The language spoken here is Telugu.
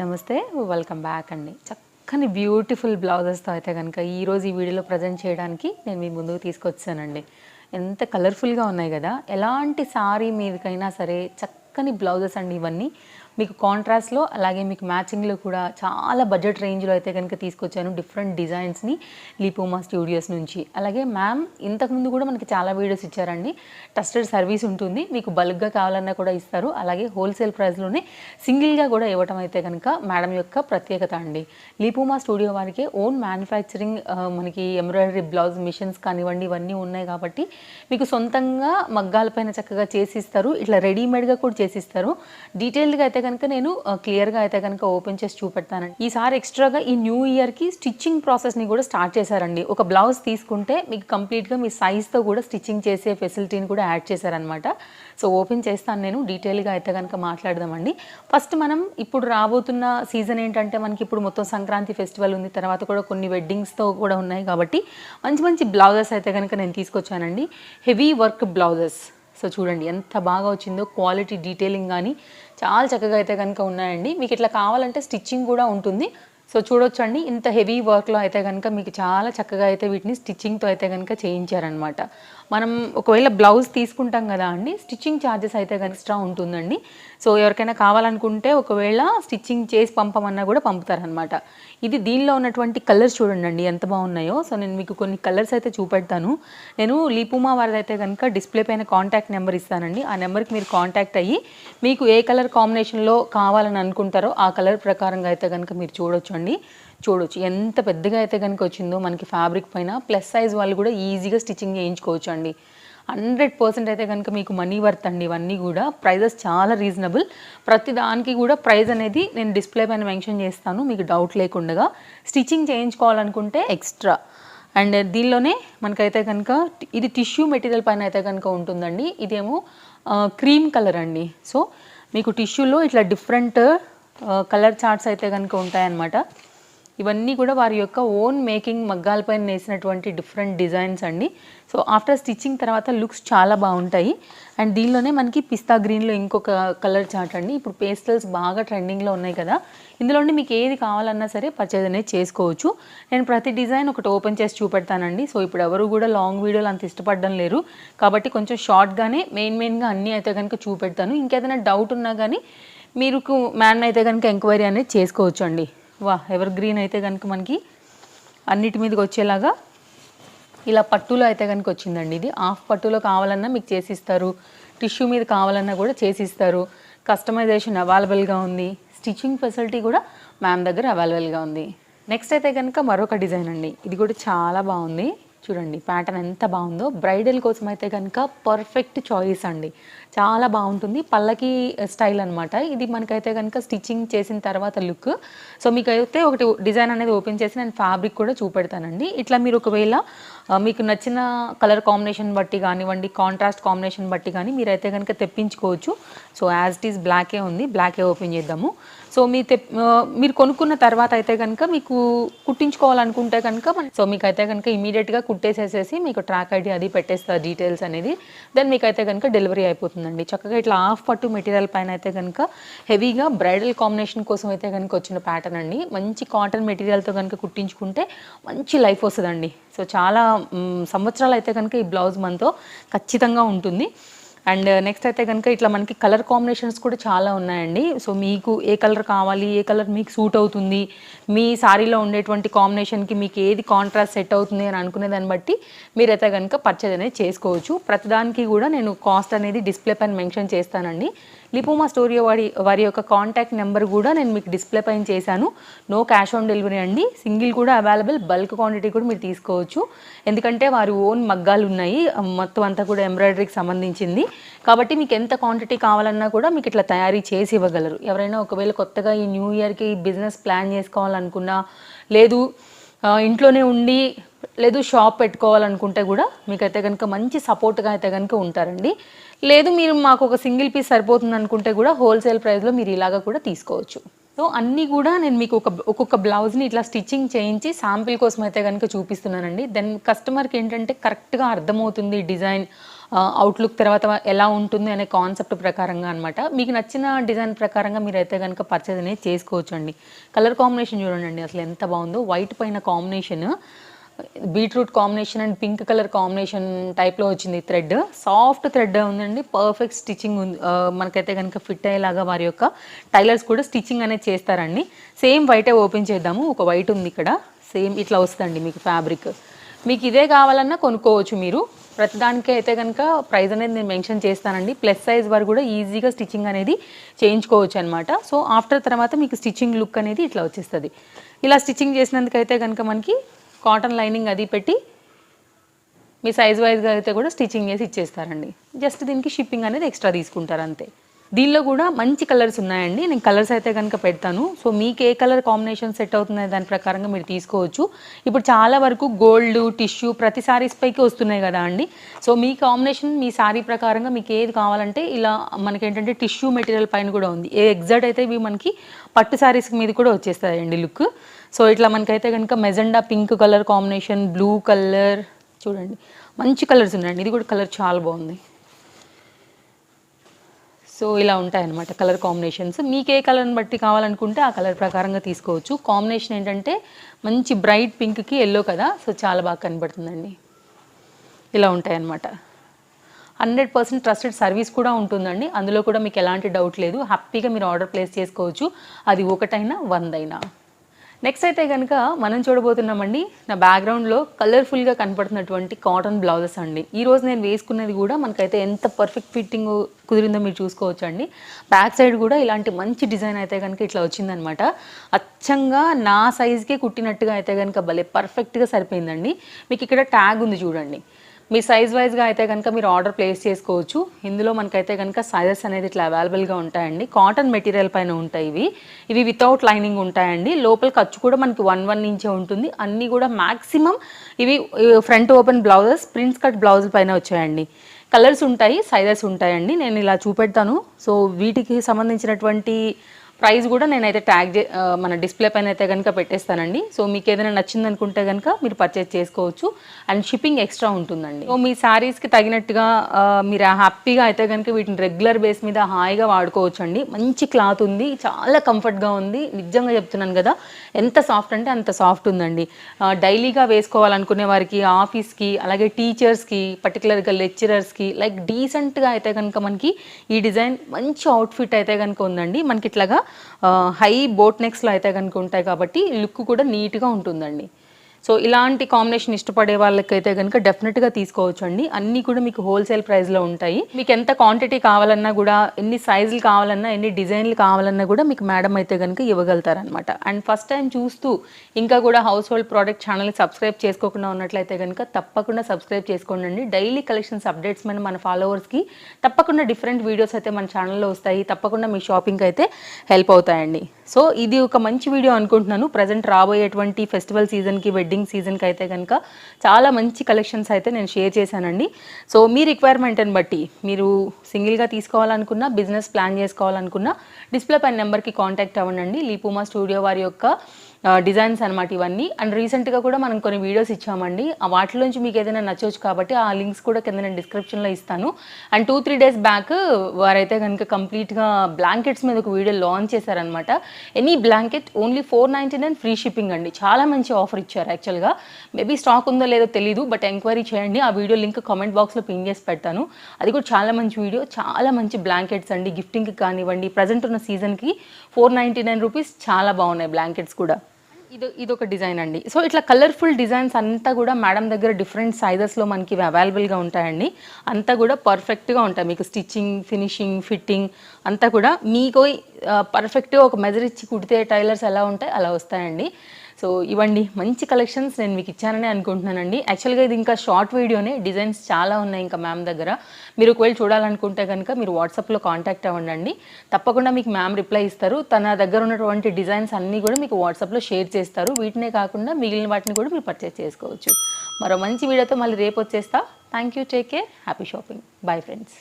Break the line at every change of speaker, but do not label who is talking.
నమస్తే వెల్కమ్ బ్యాక్ అండి. చక్కని బ్యూటిఫుల్ బ్లౌజెస్తో అయితే కనుక ఈరోజు ఈ వీడియోలో ప్రజెంట్ చేయడానికి నేను మీ ముందుకు తీసుకొచ్చానండి. ఎంత కలర్ఫుల్గా ఉన్నాయి కదా. ఎలాంటి సారీ మీదకైనా సరే చక్కని బ్లౌజెస్ అండి ఇవన్నీ. మీకు కాంట్రాస్ట్లో అలాగే మీకు మ్యాచింగ్లో కూడా చాలా బడ్జెట్ రేంజ్లో అయితే కనుక తీసుకొచ్చాను డిఫరెంట్ డిజైన్స్ని లీపోమా స్టూడియోస్ నుంచి. అలాగే మ్యామ్ ఇంతకుముందు కూడా మనకి చాలా వీడియోస్ ఇచ్చారండి. ట్రస్టెడ్ సర్వీస్ ఉంటుంది. మీకు బల్క్గా కావాలన్నా కూడా ఇస్తారు. అలాగే హోల్సేల్ ప్రైస్లోనే సింగిల్గా కూడా ఇవ్వటం అయితే కనుక మేడం యొక్క ప్రత్యేకత అండి. లీపోమా స్టూడియో వారికి ఓన్ మ్యానుఫ్యాక్చరింగ్ మనకి ఎంబ్రాయిడరీ బ్లౌజ్ మిషన్స్ కానివ్వండి ఇవన్నీ ఉన్నాయి కాబట్టి మీకు సొంతంగా మగ్గాలపైన చక్కగా చేసిస్తారు. ఇట్లా రెడీమేడ్గా కూడా చేసిస్తారు. డీటెయిల్డ్గా అయితే కనుక నేను క్లియర్గా అయితే కనుక ఓపెన్ చేసి చూపెడతానండి. ఈసారి ఎక్స్ట్రాగా ఈ న్యూ ఇయర్కి స్టిచ్చింగ్ ప్రాసెస్ని కూడా స్టార్ట్ చేశారండి. ఒక బ్లౌజ్ తీసుకుంటే మీకు కంప్లీట్గా మీ సైజ్తో కూడా స్టిచ్చింగ్ చేసే ఫెసిలిటీని కూడా యాడ్ చేశారనమాట సో ఓపెన్ చేస్తాను నేను. డీటెయిల్గా అయితే కనుక మాట్లాడదామండి. ఫస్ట్ మనం ఇప్పుడు రాబోతున్న సీజన్ ఏంటంటే మనకి ఇప్పుడు మొత్తం సంక్రాంతి ఫెస్టివల్ ఉంది. తర్వాత కూడా కొన్ని వెడ్డింగ్స్తో కూడా ఉన్నాయి కాబట్టి మంచి మంచి బ్లౌజెస్ అయితే కనుక నేను తీసుకొచ్చానండి. Heavy work blouses. సో చూడండి ఎంత బాగా వచ్చిందో క్వాలిటీ డీటెయిలింగ్ కానీ చాలా చక్కగా అయితే కనుక ఉన్నాయండి. మీకు ఇట్లా కావాలంటే స్టిచ్చింగ్ కూడా ఉంటుంది. సో చూడొచ్చండి. ఇంత హెవీ వర్క్లో అయితే కనుక మీకు చాలా చక్కగా అయితే వీటిని స్టిచ్చింగ్తో అయితే కనుక చేయించారనమాట మనం ఒకవేళ బ్లౌజ్ తీసుకుంటాం కదా అండి స్టిచ్చింగ్ ఛార్జెస్ అయితే కనుక ఎక్స్ట్రా ఉంటుందండి. సో ఎవరికైనా కావాలనుకుంటే ఒకవేళ స్టిచ్చింగ్ చేసి పంపమన్నా కూడా పంపుతారనమాట. ఇది దీనిలో ఉన్నటువంటి కలర్స్ చూడండి ఎంత బాగున్నాయో. సో నేను మీకు కొన్ని కలర్స్ అయితే చూపెడతాను. నేను లీపుమా వారిది అయితే కనుక డిస్ప్లే పైన కాంటాక్ట్ నెంబర్ ఇస్తానండి. ఆ నెంబర్కి మీరు కాంటాక్ట్ అయ్యి మీకు ఏ కలర్ కాంబినేషన్లో కావాలని అనుకుంటారో ఆ కలర్ ప్రకారంగా అయితే కనుక మీరు చూడొచ్చు అండి చూడొచ్చు. ఎంత పెద్దగా అయితే కనుక వచ్చిందో మనకి ఫ్యాబ్రిక్ పైన ప్లస్ సైజ్ వాళ్ళు కూడా ఈజీగా స్టిచ్చింగ్ చేయించుకోవచ్చు అండి హండ్రెడ్ పర్సెంట్ అయితే కనుక మీకు మనీ వర్త్ అండి ఇవన్నీ కూడా. ప్రైజెస్ చాలా రీజనబుల్. ప్రతి దానికి కూడా ప్రైస్ అనేది నేను డిస్ప్లే పైన మెన్షన్ చేస్తాను మీకు డౌట్ లేకుండా స్టిచ్చింగ్ చేయించుకోవాలనుకుంటే ఎక్స్ట్రా. అండ్ దీనిలోనే మనకైతే కనుక ఇది టిష్యూ మెటీరియల్ పైన అయితే కనుక ఉంటుందండి. ఇదేమో క్రీమ్ కలర్ అండి. సో మీకు టిష్యూలో ఇట్లా డిఫరెంట్ కలర్ చార్ట్స్ అయితే కనుక ఉంటాయన్నమాట. ఇవన్నీ కూడా వారి యొక్క ఓన్ మేకింగ్ మగ్గాలపైన వేసినటువంటి డిఫరెంట్ డిజైన్స్ అండి. సో ఆఫ్టర్ స్టిచ్చింగ్ తర్వాత లుక్స్ చాలా బాగుంటాయి. అండ్ దీనిలోనే మనకి పిస్తా గ్రీన్లో ఇంకొక కలర్ చార్ట్ అండి. ఇప్పుడు పేస్టల్స్ బాగా ట్రెండింగ్లో ఉన్నాయి కదా. ఇందులోనే మీకు ఏది కావాలన్నా సరే పర్చేజ్ అనేది చేసుకోవచ్చు. నేను ప్రతి డిజైన్ ఒకటి ఓపెన్ చేసి చూపెడతానండి. సో ఇప్పుడు ఎవరు కూడా లాంగ్ వీడియోలు అంత ఇష్టపడడం లేరు. కాబట్టి కొంచెం షార్ట్గానే మెయిన్ మెయిన్గా అన్నీ అయితే కనుక చూపెడతాను. ఇంకేదైనా డౌట్ ఉన్నా కానీ మీరు మ్యాన్ అయితే కనుక ఎంక్వైరీ అనేది చేసుకోవచ్చు అండి వా ఎవర్ గ్రీన్ అయితే కనుక మనకి అన్నిటి మీదకి వచ్చేలాగా ఇలా పట్టులో అయితే కనుక వచ్చిందండి ఇది. హాఫ్ పట్టులో కావాలన్నా మీకు చేసిస్తారు. టిష్యూ మీద కావాలన్నా కూడా చేసిస్తారు. కస్టమైజేషన్ అవైలబుల్గా ఉంది. స్టిచ్చింగ్ ఫెసిలిటీ కూడా మ్యామ్ దగ్గర అవైలబుల్గా ఉంది. నెక్స్ట్ అయితే కనుక మరొక డిజైన్ అండి. ఇది కూడా చాలా బాగుంది. చూడండి ప్యాటర్న్ ఎంత బాగుందో. బ్రైడల్ కోసం అయితే కనుక పర్ఫెక్ట్ చాయిస్ అండి. చాలా బాగుంటుంది. పల్లకి స్టైల్ అనమాట ఇది మనకైతే కనుక స్టిచ్చింగ్ చేసిన తర్వాత లుక్. సో మీకైతే ఒకటి డిజైన్ అనేది ఓపెన్ చేసి నేను ఫ్యాబ్రిక్ కూడా చూపెడతానండి. ఇట్లా మీరు ఒకవేళ మీకు నచ్చిన కలర్ కాంబినేషన్ బట్టి కానివ్వండి కాంట్రాస్ట్ కాంబినేషన్ బట్టి కానీ మీరైతే కనుక తెప్పించుకోవచ్చు. సో యాజ్ ఇట్ ఈస్ బ్లాకే ఉంది. బ్లాకే ఓపెన్ చేద్దాము. సో మీ మీరు కొనుక్కున్న తర్వాత అయితే కనుక మీకు కుట్టించుకోవాలనుకుంటే కనుక సో మీకైతే కనుక ఇమీడియట్గా కుట్టేసేసేసి మీకు ట్రాక్ ఐడి అది పెట్టేస్తారు డీటెయిల్స్ అనేది. దెన్ మీకు అయితే కనుక డెలివరీ అయిపోతుంది. వస్తుందండి చక్కగా ఇట్లా హాఫ్ పట్టు మెటీరియల్ పైన అయితే కనుక హెవీగా బ్రైడల్ కాంబినేషన్ కోసం అయితే కనుక వచ్చిన ప్యాటర్న్ అండి. మంచి కాటన్ మెటీరియల్తో కనుక కుట్టించుకుంటే మంచి లైఫ్ వస్తుందండి. సో చాలా సంవత్సరాలు అయితే కనుక ఈ బ్లౌజ్ మనతో ఖచ్చితంగా ఉంటుంది. అండ్ నెక్స్ట్ uh, అయితే కనుక ఇట్లా మనకి కలర్ కాంబినేషన్స్ కూడా చాలా ఉన్నాయండి. సో మీకు ఏ కలర్ కావాలి ఏ కలర్ మీకు సూట్ అవుతుంది మీ సారీలో ఉండేటువంటి కాంబినేషన్కి మీకు ఏది కాంట్రాస్ట్ సెట్ అవుతుంది అని అనుకునే దాన్ని బట్టి మీరైతే కనుక పర్చేజ్ అనేది చేసుకోవచ్చు. ప్రతిదానికి కూడా నేను కాస్ట్ అనేది డిస్ప్లే పైన మెన్షన్ చేస్తానండి. లిపోమా స్టోరియో వారి వారి యొక్క కాంటాక్ట్ నెంబర్ కూడా నేను మీకు డిస్ప్లే పైన చేశాను. నో క్యాష్ ఆన్ డెలివరీ అండి. సింగిల్ కూడా అవైలబుల్ బల్క్ క్వాంటిటీ కూడా మీరు తీసుకోవచ్చు. ఎందుకంటే వారి ఓన్ మగ్గాలు ఉన్నాయి. మొత్తం అంతా కూడా ఎంబ్రాయిడరీకి సంబంధించింది. కాబట్టి మీకు ఎంత క్వాంటిటీ కావాలన్నా కూడా మీకు ఇట్లా తయారీ చేసి ఇవ్వగలరు. ఎవరైనా ఒకవేళ కొత్తగా ఈ న్యూ ఇయర్కి బిజినెస్ ప్లాన్ చేసుకోవాలనుకున్నా లేదు ఇంట్లోనే ఉండి లేదు షాప్ పెట్టుకోవాలనుకుంటే కూడా మీకైతే కనుక మంచి సపోర్ట్గా అయితే కనుక ఉంటారండి. లేదు మీరు మాకు ఒక సింగిల్ పీస్ సరిపోతుంది అనుకుంటే కూడా హోల్సేల్ ప్రైస్లో మీరు ఇలాగా కూడా తీసుకోవచ్చు. సో అన్నీ కూడా నేను మీకు ఒక ఒక్కొక్క బ్లౌజ్ని ఇట్లా స్టిచ్చింగ్ చేయించి శాంపిల్ కోసం అయితే కనుక చూపిస్తున్నానండి. దెన్ కస్టమర్కి ఏంటంటే కరెక్ట్గా అర్థమవుతుంది డిజైన్ అవుట్లుక్ తర్వాత ఎలా ఉంటుంది అనే కాన్సెప్ట్ ప్రకారంగా అనమాట మీకు నచ్చిన డిజైన్ ప్రకారంగా మీరు అయితే కనుక పర్చేజ్ అనేది చేసుకోవచ్చు అండి కలర్ కాంబినేషన్ చూడండి అసలు ఎంత బాగుందో. వైట్ పైన combination beetroot combination and pink colour combination టైప్లో వచ్చింది థ్రెడ్. సాఫ్ట్ థ్రెడ్ ఉందండి. పర్ఫెక్ట్ స్టిచ్చింగ్ ఉంది. మనకైతే కనుక ఫిట్ అయ్యేలాగా వారి యొక్క టైలర్స్ కూడా స్టిచ్చింగ్ అనేది చేస్తారండి. సేమ్ వైటే ఓపెన్ చేద్దాము. ఒక వైట్ ఉంది ఇక్కడ. సేమ్ ఇట్లా వస్తుందండి మీకు ఫ్యాబ్రిక్ మీకు ఇదే కావాలన్నా కొనుక్కోవచ్చు మీరు. ప్రతిదానికి అయితే కనుక ప్రైస్ అనేది నేను మెన్షన్ చేస్తానండి. ప్లస్ సైజ్ వరకు కూడా ఈజీగా స్టిచ్చింగ్ అనేది చేయించుకోవచ్చు అనమాట సో ఆఫ్టర్ తర్వాత మీకు స్టిచ్చింగ్ లుక్ అనేది ఇట్లా వచ్చేస్తుంది. ఇలా స్టిచ్చింగ్ చేసినందుకైతే కనుక మనకి కాటన్ లైనింగ్ అది పెట్టి మీ సైజ్ వైజ్గా అయితే కూడా స్టిచ్చింగ్ చేసి ఇచ్చేస్తారండి. జస్ట్ దీనికి షిప్పింగ్ అనేది ఎక్స్ట్రా తీసుకుంటారు అంతే. దీనిలో కూడా మంచి కలర్స్ ఉన్నాయండి. నేను కలర్స్ అయితే కనుక పెడతాను. సో మీకు ఏ కలర్ కాంబినేషన్ సెట్ అవుతుంది దాని ప్రకారంగా మీరు తీసుకోవచ్చు. ఇప్పుడు చాలా వరకు గోల్డ్ టిష్యూ ప్రతి సారీస్ పైకి వస్తున్నాయి కదా అండి. సో మీ కాంబినేషన్ మీ సారీ ప్రకారంగా మీకు ఏది కావాలంటే ఇలా మనకి ఏంటంటే టిష్యూ మెటీరియల్ పైన కూడా ఉంది. ఏ ఎగ్జాక్ట్ అయితే ఇవి మనకి పట్టు సారీస్ మీద కూడా వచ్చేస్తాయండి లుక్. సో ఇట్లా మనకైతే కనుక magenta pink colour combination blue colour చూడండి. మంచి కలర్స్ ఉన్నాయండి. ఇది కూడా కలర్ చాలా బాగుంది. సో ఇలా ఉంటాయన్నమాట కలర్ కాంబినేషన్స్. మీకు ఏ కలర్ని బట్టి కావాలనుకుంటే ఆ కలర్ ప్రకారంగా తీసుకోవచ్చు. కాంబినేషన్ ఏంటంటే మంచి బ్రైట్ పింక్కి ఎల్లో కదా సో చాలా బాగా కనబడుతుందండి. ఇలా ఉంటాయన్నమాట. హండ్రెడ్ పర్సెంట్ ట్రస్టెడ్ సర్వీస్ కూడా ఉంటుందండి. అందులో కూడా మీకు ఎలాంటి డౌట్ లేదు. హ్యాపీగా మీరు ఆర్డర్ ప్లేస్ చేసుకోవచ్చు. అది ఒకటైనా వందైనా. నెక్స్ట్ అయితే కనుక మనం చూడబోతున్నామండి నా బ్యాక్గ్రౌండ్లో కలర్ఫుల్గా కనపడుతున్నటువంటి కాటన్ బ్లౌజెస్ అండి. ఈరోజు నేను వేసుకున్నది కూడా మనకైతే ఎంత పర్ఫెక్ట్ ఫిట్టింగ్ కుదిరిందో మీరు చూసుకోవచ్చు అండి బ్యాక్ సైడ్ కూడా ఇలాంటి మంచి డిజైన్ అయితే కనుక ఇట్లా వచ్చిందనమాట. అచ్చంగా నా సైజ్కే కుట్టినట్టుగా అయితే కనుక భలే పర్ఫెక్ట్గా సరిపోయిందండి. మీకు ఇక్కడ ట్యాగ్ ఉంది చూడండి. మీ సైజ్ వైజ్గా అయితే కనుక మీరు ఆర్డర్ ప్లేస్ చేసుకోవచ్చు. ఇందులో మనకైతే కనుక సైజెస్ అనేది ఇట్లా అవైలబుల్గా ఉంటాయండి. కాటన్ మెటీరియల్ పైన ఉంటాయి ఇవి. ఇవి వితౌట్ లైనింగ్ ఉంటాయండి. లోపల ఖర్చు కూడా మనకి వన్ వన్ ఇంచే ఉంటుంది. అన్నీ కూడా మ్యాక్సిమం ఇవి front open blouses prints cut blouse పైన వచ్చాయండి. కలర్స్ ఉంటాయి సైజెస్ ఉంటాయండి. నేను ఇలా చూపెడతాను. సో వీటికి సంబంధించినటువంటి ప్రైస్ కూడా నేనైతే ట్యాగ్ చే మన డిస్ప్లే పైన అయితే కనుక పెట్టేస్తానండి. సో మీకు ఏదైనా నచ్చింది అనుకుంటే కనుక మీరు పర్చేస్ చేసుకోవచ్చు. అండ్ షిప్పింగ్ ఎక్స్ట్రా ఉంటుందండి. సో మీ శారీస్కి తగినట్టుగా ఆ, మీరు హ్యాపీగా అయితే కనుక వీటిని రెగ్యులర్ బేస్ మీద హాయిగా వాడుకోవచ్చు అండి మంచి క్లాత్ ఉంది చాలా కంఫర్ట్గా ఉంది. నిజంగా చెప్తున్నాను కదా ఎంత సాఫ్ట్ అంటే అంత సాఫ్ట్ ఉందండి. డైలీగా వేసుకోవాలనుకునే వారికి ఆఫీస్కి అలాగే టీచర్స్కి పర్టికులర్గా లెక్చరర్స్కి లైక్ డీసెంట్గా అయితే కనుక మనకి ఈ డిజైన్ మంచి అవుట్ఫిట్ అయితే కనుక ఉందండి. మనకి ఇట్లాగా హై బోట్ నెక్స్లో అయితే కనుక ఉంటాయి కాబట్టి లుక్ కూడా నీట్గా ఉంటుందండి. సో ఇలాంటి కాంబినేషన్ ఇష్టపడే వాళ్ళకైతే కనుక డెఫినెట్గా తీసుకోవచ్చు అండి అన్నీ కూడా మీకు హోల్సేల్ ప్రైస్లో ఉంటాయి. మీకు ఎంత క్వాంటిటీ కావాలన్నా కూడా ఎన్ని సైజులు కావాలన్నా ఎన్ని డిజైన్లు కావాలన్నా కూడా మీకు మేడం అయితే కనుక ఇవ్వగలుగుతారనమాట అండ్ ఫస్ట్ టైం చూస్తూ ఇంకా కూడా హౌస్ హోల్డ్ ప్రోడక్ట్ ఛానల్ని సబ్స్క్రైబ్ చేసుకోకుండా ఉన్నట్లయితే కనుక తప్పకుండా సబ్స్క్రైబ్ చేసుకోండి డైలీ కలెక్షన్స్ అప్డేట్స్ మీద మన ఫాలోవర్స్కి తప్పకుండా డిఫరెంట్ వీడియోస్ అయితే మన ఛానల్లో వస్తాయి. తప్పకుండా మీ షాపింగ్కి అయితే హెల్ప్ అవుతాయండి. సో ఇది ఒక మంచి వీడియో అనుకుంటున్నాను. ప్రజెంట్ రాబోయేటువంటి ఫెస్టివల్ సీజన్కి వెడ్డింగ్ సీజన్కి అయితే కనుక చాలా మంచి కలెక్షన్స్ అయితే నేను షేర్ చేశానండి. సో మీ రిక్వైర్మెంట్ని బట్టి మీరు సింగిల్గా తీసుకోవాలనుకున్నా బిజినెస్ ప్లాన్ చేసుకోవాలనుకున్నా డిస్ప్లే పైన నెంబర్కి కాంటాక్ట్ అవ్వండి లీపుమా స్టూడియో వారి యొక్క డిజైన్స్ అనమాట ఇవన్నీ. అండ్ రీసెంట్గా కూడా మనం కొన్ని వీడియోస్ ఇచ్చామండి. వాటిలోంచి మీకు ఏదైనా నచ్చవచ్చు కాబట్టి ఆ లింక్స్ కూడా కింద నేను డిస్క్రిప్షన్లో ఇస్తాను. And two three days back వారైతే కనుక కంప్లీట్గా బ్లాంకెట్స్ మీద ఒక వీడియో లాంచ్ చేశారనమాట any blanket only four ninety nine free shipping అండి. చాలా మంచి ఆఫర్ ఇచ్చారు యాక్చువల్గా. మేబీ స్టాక్ ఉందో లేదో తెలియదు బట్ ఎంక్వైరీ చేయండి. ఆ వీడియో లింక్ కామెంట్ బాక్స్లో పిన్ చేసి పెడతాను. అది కూడా చాలా మంచి వీడియో చాలా మంచి బ్లాంకెట్స్ అండి. గిఫ్టింగ్కి కానివ్వండి ప్రజెంట్ ఉన్న సీజన్కి ఫోర్ నైంటీ నైన్ రూపీస్ చాలా బాగున్నాయి బ్లాంకెట్స్ కూడా. ఇది ఇది ఒక డిజైన్ అండి. సో ఇట్లా కలర్ఫుల్ డిజైన్స్ అంతా కూడా మేడం దగ్గర డిఫరెంట్ సైజెస్లో మనకి ఇవి అవైలబుల్గా ఉంటాయండి. అంతా కూడా పర్ఫెక్ట్గా ఉంటాయి. మీకు స్టిచ్చింగ్ ఫినిషింగ్ ఫిట్టింగ్ అంతా కూడా మీకు పర్ఫెక్ట్గా ఒక మెజర్ ఇచ్చి కుడితే టైలర్స్ ఎలా ఉంటాయి అలా వస్తాయండి. సో ఇవ్వండి మంచి కలెక్షన్స్ నేను మీకు ఇచ్చానని అనుకుంటున్నానండి. యాక్చువల్గా ఇది ఇంకా షార్ట్ వీడియోనే డిజైన్స్ చాలా ఉన్నాయి ఇంకా మ్యామ్ దగ్గర. మీరు ఒకవేళ చూడాలనుకుంటే కనుక మీరు వాట్సాప్లో కాంటాక్ట్ అవ్వండి తప్పకుండా మీకు మ్యామ్ రిప్లై ఇస్తారు. తన దగ్గర ఉన్నటువంటి డిజైన్స్ అన్నీ కూడా మీకు వాట్సాప్లో షేర్ చేస్తారు. వీటినే కాకుండా మిగిలిన వాటిని కూడా మీరు పర్చేస్ చేసుకోవచ్చు. మరో మంచి వీడియోతో మళ్ళీ రేపు వచ్చేస్తా. Thank you take care happy shopping bye friends